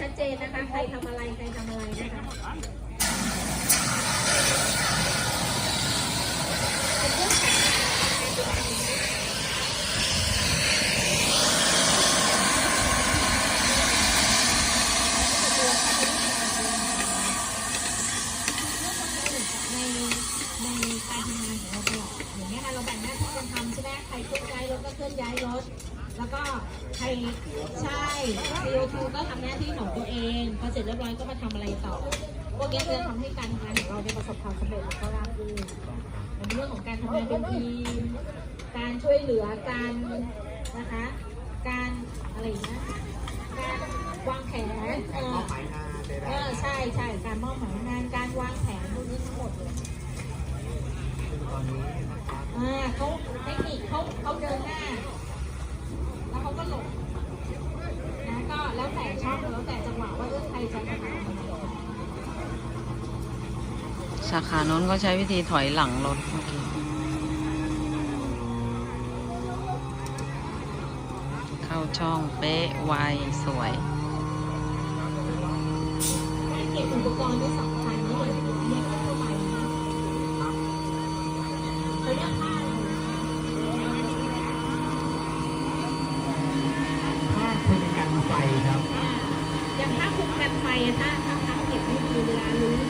ชัดเจนนะคะ ใครทำอะไร ใครทำอะไรนะคะ ในในการทำงานของเราตลอดอย่างเงี้ยค่ะเราแบ่งหน้าที่กันทำใช่ไหมใครเคลื่อนย้ายรถก็เคลื่อนย้ายรถ แล้วก็ ใช่ CO2 ก็ทำหน้าที่ของตัวเองพอเสร็จเรียบร้อยก็มาทำอะไรต่อ พวกเนี้ยจะทำให้การทำงานของเราเนี่ยประสบความสำเร็จแล้วก็ราบรื่นมันเป็นเรื่องของการทำงานเป็นทีมการช่วยเหลือกันนะคะ การอะไรอย่างเงี้ยการวางแผนเออใดเออใช่ใช่การมอบหมายงานการวางแผนพวกนี้ทั้งหมดเลยอ่าเขาเทคนิคเขาเขาเดินหน้า แล้วเขาก็หลบนะก็แล้วแต่ช่องแล้วแต่จังหวะว่าเออใครจะมาทำอะไร สาขาโน้นก็ใช้วิธีถอยหลังรถเมื่อกี้เข้าช่องเป๊ะไวสวยเก็บอุปกรณ์ที่สำคัญนี่เลยเนี่ยเข้าไปนะเขาเรียกผ้าอะไรถ้าคุณกันไฟครับอย่างผ้าคุมกันไฟถ้าถ้าถ้าเก็บไม่ดีเวลารู้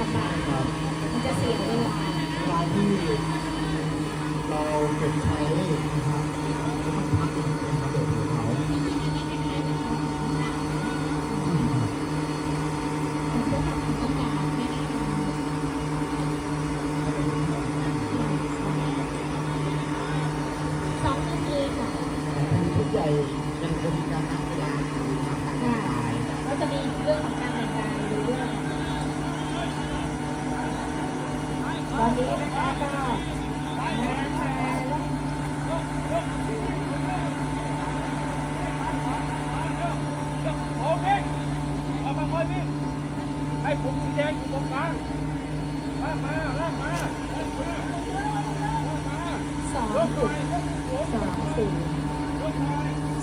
ลำบากครับมันจะเสียเวลาเวลาที่เราเก็บใช้นะครับแล้วมันพักเป็นระเบิดของเขาสองนาทีค่ะแต่ทีชุดใหญ่ยังคงมีการนับเวลาอยู่นะครับการตายก็จะมีเรื่องของการ นี้นะคะก็โอเคเอามาคนนี้ให้ผมสีแดงอยู่ตรงกลางลากมาลากมาลากมาสองจุดสองสี่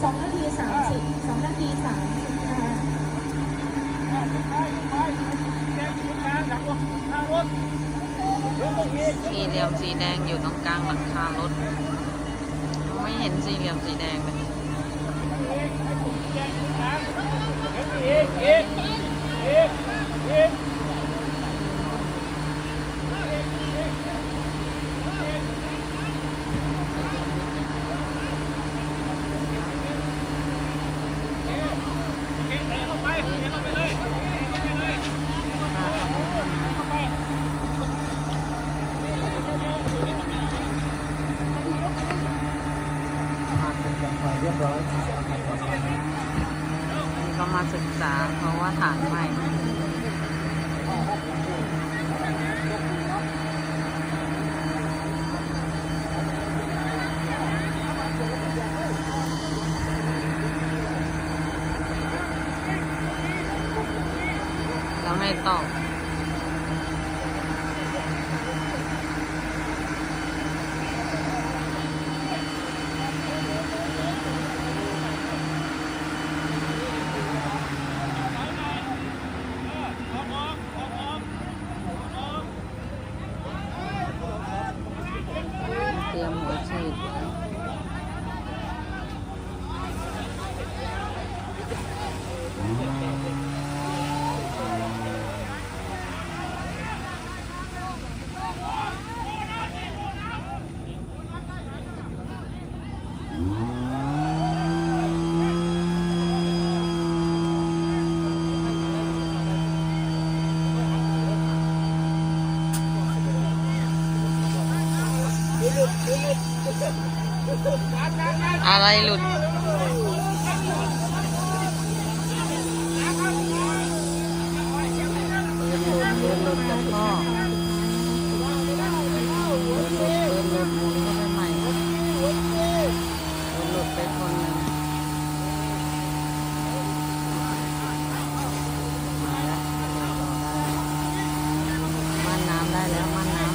สองนาทีสามสิบสองนาทีสามสิบห้า แดงอยู่ตรงกลางหลังรถหน้ารถรถตรงนี้ สี่เหลี่ยมสีแดงอยู่ตรงกลางหลังคารถ ไม่เห็นสี่เหลี่ยมสีแดงเลยให้ผมสีแดงอยู่ตรงกลางเดี๋ยวอีกอีกอีกอีก ทางเป็นกันไฟเร้อยก็มาศึกษาเพราะว่าฐานใหม่แล้วไม่ตอบ เตรียมหัวฉีด อะไรหลุด ปืนหลุดปืนหลุดกับพ่อปืนหลุดปืนหลุ ดหมุนเข้าไปใหลุดไปคนนึ่งมาแล้วม่านน้ำ